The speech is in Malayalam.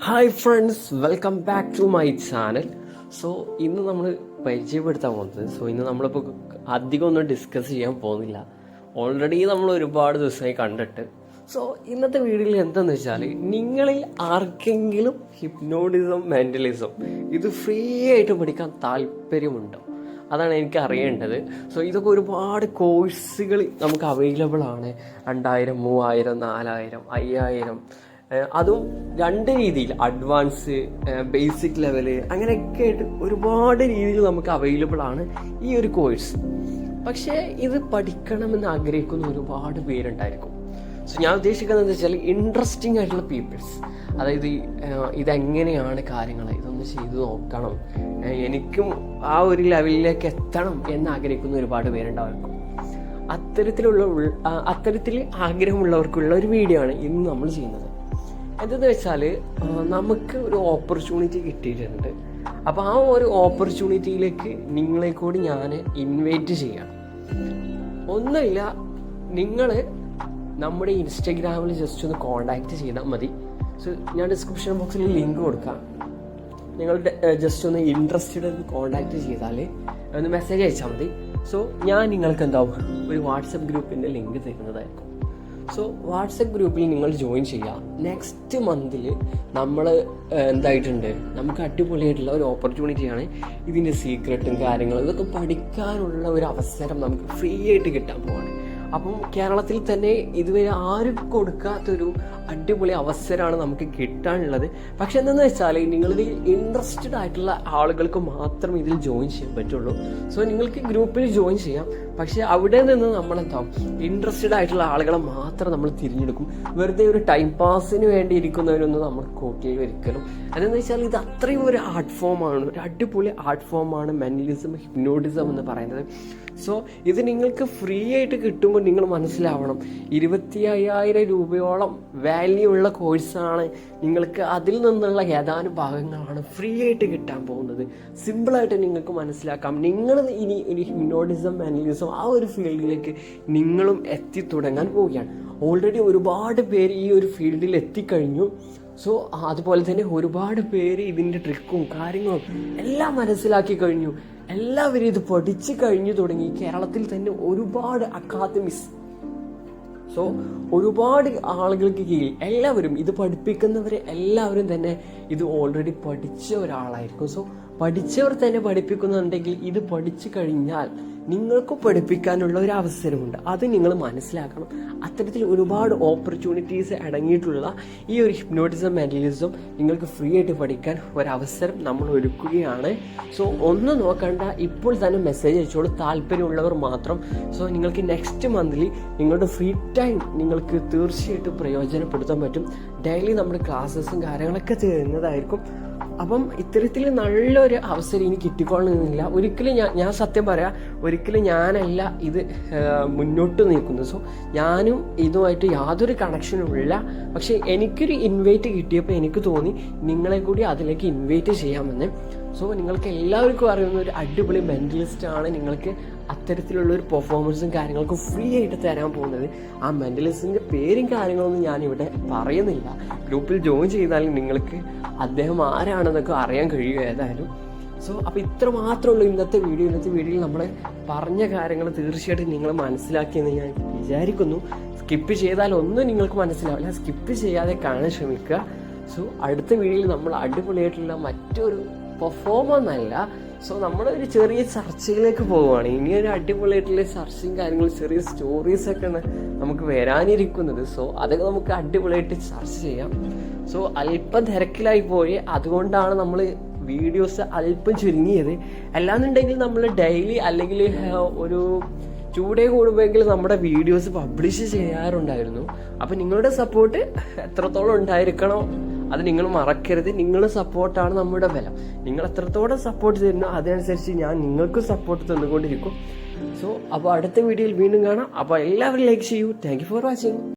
Hi friends welcome back to my channel so ഇന്ന് നമ്മൾ പരിചയപ്പെടുത്താൻ പോകുന്നത് സോ ഇന്ന് നമ്മളിപ്പോൾ അധികം ഒന്നും ഡിസ്കസ് ചെയ്യാൻ പോകുന്നില്ല. ഓൾറെഡി നമ്മൾ ഒരുപാട് ദിവസമായി കണ്ടിട്ട് സോ ഇന്നത്തെ വീഡിയോയിൽ എന്താണെന്ന് വെച്ചാൽ നിങ്ങളിൽ ആർക്കെങ്കിലും ഹിപ്നോട്ടിസം മെന്റലിസം ഇത് ഫ്രീ ആയിട്ട് പഠിക്കാൻ താല്പര്യമുണ്ടോ? അതാണ് എനിക്ക് അറിയേണ്ടത്. സോ ഇതൊക്കെ ഒരുപാട് കോഴ്സുകൾ നമുക്ക് അവൈലബിൾ ആണ്. രണ്ടായിരം മൂവായിരം നാലായിരം അയ്യായിരം. അതും രണ്ട് രീതിയിൽ. അഡ്വാൻസ് ബേസിക് ലെവൽ അങ്ങനെയൊക്കെ ആയിട്ട് ഒരുപാട് രീതിയിൽ നമുക്ക് അവൈലബിൾ ആണ് ഈ ഒരു കോഴ്സ് പക്ഷേ ഇത് പഠിക്കണമെന്ന് ആഗ്രഹിക്കുന്ന ഒരുപാട് പേരുണ്ടായിരിക്കും. സോ ഞാൻ ഉദ്ദേശിക്കുന്നത് എന്താ വെച്ചാൽ ഇൻട്രസ്റ്റിംഗ് ആയിട്ടുള്ള പീപ്പിൾസ് അതായത് ഇതെങ്ങനെയാണ് കാര്യങ്ങൾ ഇതൊന്ന് ചെയ്തു നോക്കണം. എനിക്കും ആ ഒരു ലെവലിലേക്ക് എത്തണം എന്ന് ആഗ്രഹിക്കുന്ന ഒരുപാട് പേരുണ്ടാവും. അത്തരത്തിലുള്ള അത്തരത്തിൽ ആഗ്രഹമുള്ളവർക്കുള്ള ഒരു വീഡിയോ ആണ് ഇന്ന് നമ്മൾ ചെയ്യുന്നത്. എന്തെന്ന് വെച്ചാൽ നമുക്ക് ഒരു ഓപ്പർച്യൂണിറ്റി കിട്ടിയിട്ടുണ്ട്. അപ്പോൾ ആ ഒരു ഓപ്പർച്യൂണിറ്റിയിലേക്ക് നിങ്ങളെ കൂടി ഞാൻ ഇൻവൈറ്റ് ചെയ്യണം. ഒന്നുമില്ല നിങ്ങൾ നമ്മുടെ ഇൻസ്റ്റഗ്രാമിൽ ജസ്റ്റ് ഒന്ന് കോണ്ടാക്ട് ചെയ്താൽ മതി. സോ ഞാൻ ഡിസ്ക്രിപ്ഷൻ ബോക്സിൽ ലിങ്ക് കൊടുക്കാം. നിങ്ങൾ ജസ്റ്റ് ഒന്ന് ഇൻട്രസ്റ്റഡ് ഒന്ന് കോണ്ടാക്ട് ചെയ്താൽ ഒന്ന് മെസ്സേജ് അയച്ചാൽ മതി. സോ ഞാൻ നിങ്ങൾക്ക് എന്താവും ഒരു വാട്സപ്പ് ഗ്രൂപ്പിന്റെ ലിങ്ക് തരുന്നതായിരിക്കും. സോ വാട്സപ്പ് ഗ്രൂപ്പിൽ നിങ്ങൾ ജോയിൻ ചെയ്യുക നെക്സ്റ്റ് മന്തിൽ നമ്മൾ എന്തായിട്ടുണ്ട്? നമുക്ക് അടിപൊളിയായിട്ടുള്ള ഒരു ഓപ്പർച്യൂണിറ്റിയാണ് ഇതിന്റെ സീക്രട്ടും കാര്യങ്ങളും ഇതൊക്കെ പഠിക്കാനുള്ള ഒരു അവസരം നമുക്ക് ഫ്രീ ആയിട്ട് കിട്ടാൻ പോവാണ്. അപ്പം കേരളത്തിൽ തന്നെ ഇതുവരെ ആരും കൊടുക്കാത്തൊരു അടിപൊളി അവസരമാണ് നമുക്ക് കിട്ടാനുള്ളത്. പക്ഷെ എന്താണെന്ന് വെച്ചാൽ നിങ്ങളിതിൽ ഇൻട്രസ്റ്റഡ് ആയിട്ടുള്ള ആളുകൾക്ക് മാത്രം ഇതിൽ ജോയിൻ ചെയ്യാൻ പറ്റുള്ളൂ. സോ നിങ്ങൾക്ക് ഗ്രൂപ്പിൽ ജോയിൻ ചെയ്യാം. പക്ഷെ അവിടെ നിന്ന് നമ്മൾ എന്താവും ഇൻട്രസ്റ്റഡ് ആയിട്ടുള്ള ആളുകളെ മാത്രം നമ്മൾ തിരഞ്ഞെടുക്കും. വെറുതെ ഒരു ടൈം പാസിന് വേണ്ടി ഇരിക്കുന്നവരൊന്നും നമ്മൾ കൂട്ടിയിൽ ഒരിക്കലും അതെന്ന് വെച്ചാൽ ഇത് അത്രയും ഒരു ആർട്ട് ഫോമാണ് ഒരു അടിപൊളി ആർട്ട് ഫോമാണ് മെന്റലിസം ഹിപ്നോട്ടിസം എന്ന് പറയുന്നത്. സോ ഇത് നിങ്ങൾക്ക് ഫ്രീ ആയിട്ട് കിട്ടുമ്പോൾ നിങ്ങൾ മനസ്സിലാവണം. ഇരുപത്തി അയ്യായിരം രൂപയോളം വാല്യൂ ഉള്ള കോഴ്സാണ് നിങ്ങൾക്ക് അതിൽ നിന്നുള്ള ഏതാനും ഭാഗങ്ങളാണ് ഫ്രീ ആയിട്ട് കിട്ടാൻ പോകുന്നത്. സിമ്പിളായിട്ട് നിങ്ങൾക്ക് മനസ്സിലാക്കാം. നിങ്ങൾ ഇനി ഒരു ഹിപ്നോട്ടിസം മെന്റലിസം ആ ഒരു ഫീൽഡിലേക്ക് നിങ്ങളും എത്തി തുടങ്ങാൻ പോവുകയാണ്. ഓൾറെഡി ഒരുപാട് പേര് ഈ ഒരു ഫീൽഡിൽ എത്തിക്കഴിഞ്ഞു. സോ അതുപോലെ തന്നെ ഒരുപാട് പേര് ഇതിന്റെ ട്രിക്കും കാര്യങ്ങളും എല്ലാം മനസ്സിലാക്കി കഴിഞ്ഞു. എല്ലാവരും ഇത് പഠിച്ചു കഴിഞ്ഞു തുടങ്ങി. കേരളത്തിൽ തന്നെ ഒരുപാട് അക്കാദമിസ് സോ ഒരുപാട് ആളുകൾക്ക് കീഴിൽ എല്ലാവരും ഇത് പഠിപ്പിക്കുന്നവരെ എല്ലാവരും തന്നെ ഇത് ഓൾറെഡി പഠിച്ച ഒരാളായിരിക്കും. സോ പഠിച്ചവർ തന്നെ പഠിപ്പിക്കുന്നുണ്ടെങ്കിൽ ഇത് പഠിച്ചു കഴിഞ്ഞാൽ നിങ്ങൾക്ക് പഠിപ്പിക്കാനുള്ള ഒരു അവസരമുണ്ട്. അത് നിങ്ങൾ മനസ്സിലാക്കണം. അത്തരത്തിൽ ഒരുപാട് ഓപ്പർച്യൂണിറ്റീസ് അടങ്ങിയിട്ടുള്ള ഈ ഒരു ഹിപ്നോട്ടിസം മെന്റലിസം നിങ്ങൾക്ക് ഫ്രീ ആയിട്ട് പഠിക്കാൻ ഒരവസരം നമ്മൾ ഒരുക്കുകയാണ്. സോ ഒന്ന് നോക്കണ്ട. ഇപ്പോൾ തന്നെ മെസ്സേജ് അയച്ചോളൂ. താല്പര്യമുള്ളവർ മാത്രം. സോ നിങ്ങൾക്ക് നെക്സ്റ്റ് മന്ത്ലി നിങ്ങളുടെ ഫ്രീ ടൈം നിങ്ങൾക്ക് തീർച്ചയായിട്ടും പ്രയോജനപ്പെടുത്താൻ പറ്റും. ഡെയിലി നമ്മുടെ ക്ലാസ്സസും കാര്യങ്ങളൊക്കെ തരുന്നതായിരിക്കും. അപ്പം ഇത്തരത്തിൽ നല്ലൊരു അവസരം ഇനി കിട്ടിക്കൊള്ളുന്നില്ല. ഒരിക്കലും ഞാൻ ഞാൻ സത്യം പറയാം ഒരിക്കലും ഞാനല്ല ഇത് മുന്നോട്ട് നിൽക്കുന്നത് സോ ഞാനും ഇതുമായിട്ട് യാതൊരു കണക്ഷനും ഇല്ല. പക്ഷേ എനിക്കൊരു ഇൻവൈറ്റ് കിട്ടിയപ്പോൾ എനിക്ക് തോന്നി നിങ്ങളെ കൂടി അതിലേക്ക് ഇൻവൈറ്റ് ചെയ്യാമെന്ന്. സോ നിങ്ങൾക്ക് എല്ലാവർക്കും അറിയുന്ന ഒരു അടിപൊളി മെന്റലിസ്റ്റ് ആണ് നിങ്ങൾക്ക് അത്തരത്തിലുള്ള ഒരു പെർഫോമൻസും കാര്യങ്ങൾക്കും ഫ്രീ ആയിട്ട് തരാൻ പോകുന്നത്. ആ മെന്റലിസ്റ്റിന്റെ പേരും കാര്യങ്ങളൊന്നും ഞാൻ ഇവിടെ പറയുന്നില്ല ഗ്രൂപ്പിൽ ജോയിൻ ചെയ്താൽ നിങ്ങൾക്ക് അദ്ദേഹം ആരാണെന്നൊക്കെ അറിയാൻ കഴിയുക ഏതായാലും. സോ അപ്പോൾ ഇത്ര മാത്രമുള്ളൂ ഇന്നത്തെ വീഡിയോ ഇന്നത്തെ വീഡിയോയിൽ നമ്മൾ പറഞ്ഞ കാര്യങ്ങൾ തീർച്ചയായിട്ടും നിങ്ങൾ മനസ്സിലാക്കിയെന്ന് ഞാൻ വിചാരിക്കുന്നു. സ്കിപ്പ് ചെയ്താൽ ഒന്നും നിങ്ങൾക്ക് മനസ്സിലാവില്ല. സ്കിപ്പ് ചെയ്യാതെ കാണാൻ ശ്രമിക്കുക. സോ അടുത്ത വീഡിയോയിൽ നമ്മൾ അടിപൊളിയായിട്ടുള്ള മറ്റൊരു പെർഫോമൻസ് അല്ല. സോ നമ്മൾ ഒരു ചെറിയ ചർച്ചയിലേക്ക് പോവുകയാണ്. ഇനി ഒരു അടിപൊളിയായിട്ടുള്ള ചർച്ചയും കാര്യങ്ങളും ചെറിയ സ്റ്റോറീസ് ഒക്കെ നമുക്ക് വരാനിരിക്കുന്നത്. സോ അതൊക്കെ നമുക്ക് അടിപൊളിയായിട്ട് ചർച്ച ചെയ്യാം. സോ അല്പം തിരക്കിലായി പോയി. അതുകൊണ്ടാണ് നമ്മൾ വീഡിയോസ് അല്പം ചുരുങ്ങിയത്. അല്ലാന്നുണ്ടെങ്കിൽ നമ്മൾ ഡെയിലി അല്ലെങ്കിൽ ഒരു ചൂടേ കൂടുമ്പോഴെങ്കിൽ നമ്മുടെ വീഡിയോസ് പബ്ലിഷ് ചെയ്യാറുണ്ടായിരുന്നു. അപ്പം നിങ്ങളുടെ സപ്പോർട്ട് എത്രത്തോളം ഉണ്ടായിരിക്കണോ? അത് നിങ്ങൾ മറക്കരുത്. നിങ്ങൾ സപ്പോർട്ടാണ് നമ്മുടെ ബലം. നിങ്ങൾ എത്രത്തോളം സപ്പോർട്ട് തരുന്നു അതിനനുസരിച്ച് ഞാൻ നിങ്ങൾക്ക് സപ്പോർട്ട് തന്നുകൊണ്ടിരിക്കും. സോ അപ്പോൾ അടുത്ത വീഡിയോയിൽ വീണ്ടും കാണാം. അപ്പോൾ എല്ലാവരും ലൈക്ക് ചെയ്യൂ. Thank for watching